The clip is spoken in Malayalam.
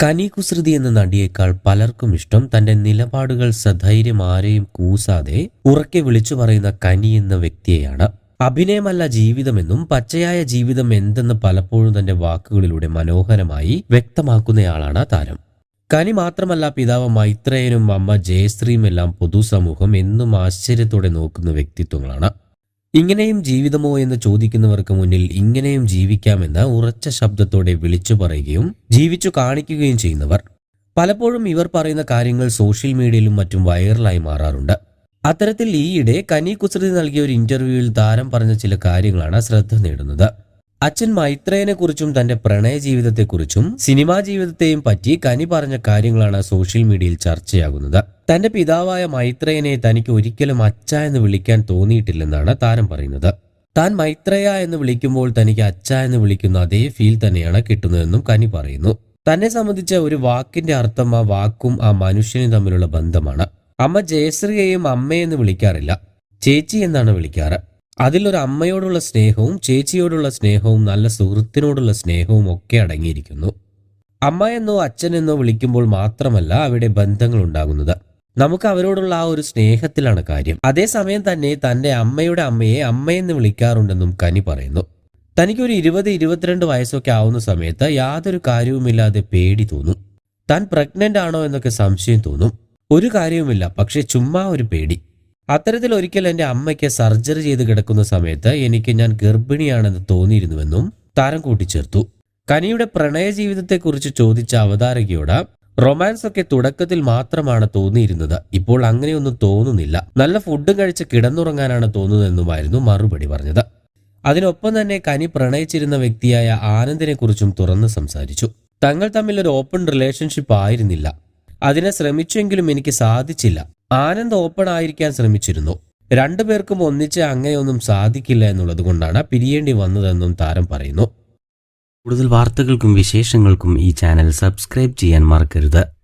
കനികുസൃതി എന്ന നടിയേക്കാൾ പലർക്കും ഇഷ്ടം തന്റെ നിലപാടുകൾ സധൈര്യം ആരെയും കൂസാതെ ഉറക്കെ വിളിച്ചു പറയുന്ന കനി എന്ന വ്യക്തിയെയാണ്. അഭിനയമല്ല ജീവിതമെന്നും പച്ചയായ ജീവിതം എന്തെന്ന് പലപ്പോഴും തന്റെ വാക്കുകളിലൂടെ മനോഹരമായി വ്യക്തമാക്കുന്നയാളാണ് താരം. കനി മാത്രമല്ല പിതാവ് മൈത്രേയനും അമ്മ ജയശ്രീയും എല്ലാം പൊതുസമൂഹം എന്നും ആശ്ചര്യത്തോടെ നോക്കുന്ന വ്യക്തിത്വങ്ങളാണ്. ഇങ്ങനെയും ജീവിതമോ എന്ന് ചോദിക്കുന്നവർക്ക് മുന്നിൽ ഇങ്ങനെയും ജീവിക്കാമെന്ന് ഉറച്ച ശബ്ദത്തോടെ വിളിച്ചു പറയുകയും ജീവിച്ചു കാണിക്കുകയും ചെയ്യുന്നവർ. പലപ്പോഴും ഇവർ പറയുന്ന കാര്യങ്ങൾ സോഷ്യൽ മീഡിയയിലും മറ്റും വൈറലായി മാറാറുണ്ട്. അത്തരത്തിൽ ഈയിടെ കനി കുസൃതി നൽകിയ ഒരു ഇന്റർവ്യൂവിൽ താരം പറഞ്ഞ ചില കാര്യങ്ങളാണ് ശ്രദ്ധ നേടുന്നത്. അച്ഛൻ മൈത്രേയനെ കുറിച്ചും തന്റെ പ്രണയ ജീവിതത്തെക്കുറിച്ചും സിനിമാ ജീവിതത്തെയും പറ്റി കനി പറഞ്ഞ കാര്യങ്ങളാണ് സോഷ്യൽ മീഡിയയിൽ ചർച്ചയാകുന്നത്. തന്റെ പിതാവായ മൈത്രേയനെ തനിക്ക് ഒരിക്കലും അച്ഛ എന്ന് വിളിക്കാൻ തോന്നിയിട്ടില്ലെന്നാണ് താരം പറയുന്നത്. താൻ മൈത്രേയ എന്ന് വിളിക്കുമ്പോൾ തനിക്ക് അച്ഛ എന്ന് വിളിക്കുന്ന അതേ ഫീൽ തന്നെയാണ് കിട്ടുന്നതെന്നും കനി പറയുന്നു. തന്നെ സംബന്ധിച്ച ഒരു വാക്കിന്റെ അർത്ഥം ആ വാക്കും ആ മനുഷ്യനും തമ്മിലുള്ള ബന്ധമാണ്. അമ്മ ജയശ്രീയെയും അമ്മയെന്ന് വിളിക്കാറില്ല. ചേച്ചി എന്നാണ് വിളിക്കാറ്. അതിലൊരു അമ്മയോടുള്ള സ്നേഹവും ചേച്ചിയോടുള്ള സ്നേഹവും നല്ല സുഹൃത്തിനോടുള്ള സ്നേഹവും ഒക്കെ അടങ്ങിയിരിക്കുന്നു. അമ്മ എന്നോ അച്ഛൻ എന്നോ വിളിക്കുമ്പോൾ മാത്രമല്ല അവിടെ ബന്ധങ്ങൾ ഉണ്ടാകുന്നത് നമുക്ക് അവരോടുള്ള ആ ഒരു സ്നേഹത്തിലാണ് കാര്യം. അതേസമയം തന്നെ തന്റെ അമ്മയുടെ അമ്മയെ അമ്മയെന്ന് വിളിക്കാറുണ്ടെന്നും കനി പറയുന്നു. തനിക്കൊരു ഇരുപത് ഇരുപത്തിരണ്ട് വയസ്സൊക്കെ ആവുന്ന സമയത്ത് യാതൊരു കാര്യവുമില്ലാതെ പേടി തോന്നും. താൻ പ്രഗ്നന്റ് ആണോ എന്നൊക്കെ സംശയം തോന്നും. ഒരു കാര്യവുമില്ല പക്ഷെ ചുമ്മാ ഒരു പേടി. അത്തരത്തിൽ ഒരിക്കൽ എന്റെ അമ്മയ്ക്ക് സർജറി ചെയ്ത് കിടക്കുന്ന സമയത്ത് എനിക്ക് ഞാൻ ഗർഭിണിയാണെന്ന് തോന്നിയിരുന്നുവെന്നും താരം കൂട്ടിച്ചേർത്തു. കനിയുടെ പ്രണയ ജീവിതത്തെക്കുറിച്ച് ചോദിച്ച അവതാരകയോട് റൊമാൻസ് ഒക്കെ തുടക്കത്തിൽ മാത്രമാണ് തോന്നിയിരുന്നത്. ഇപ്പോൾ അങ്ങനെയൊന്നും തോന്നുന്നില്ല. നല്ല ഫുഡും കഴിച്ച് കിടന്നുറങ്ങാനാണ് തോന്നുന്നതെന്നുമായിരുന്നു മറുപടി പറഞ്ഞത്. അതിനൊപ്പം തന്നെ കനി പ്രണയിച്ചിരുന്ന വ്യക്തിയായ ആനന്ദിനെ കുറിച്ചും തുറന്ന് സംസാരിച്ചു. തങ്ങൾ തമ്മിൽ ഒരു ഓപ്പൺ റിലേഷൻഷിപ്പ് ആയിരുന്നില്ല. അതിനെ ശ്രമിച്ചെങ്കിലും എനിക്ക് സാധിച്ചില്ല. ആനന്ദ് ഓപ്പൺ ആയിരിക്കാൻ ശ്രമിച്ചിരുന്നു. രണ്ടുപേർക്കും ഒന്നിച്ച് അങ്ങനെയൊന്നും സാധിക്കില്ല എന്നുള്ളത് കൊണ്ടാണ് പിരിയേണ്ടി വന്നതെന്നും താരം പറയുന്നു. കൂടുതൽ വാർത്തകൾക്കും വിശേഷങ്ങൾക്കും ഈ ചാനൽ സബ്സ്ക്രൈബ് ചെയ്യാൻ മറക്കരുത്.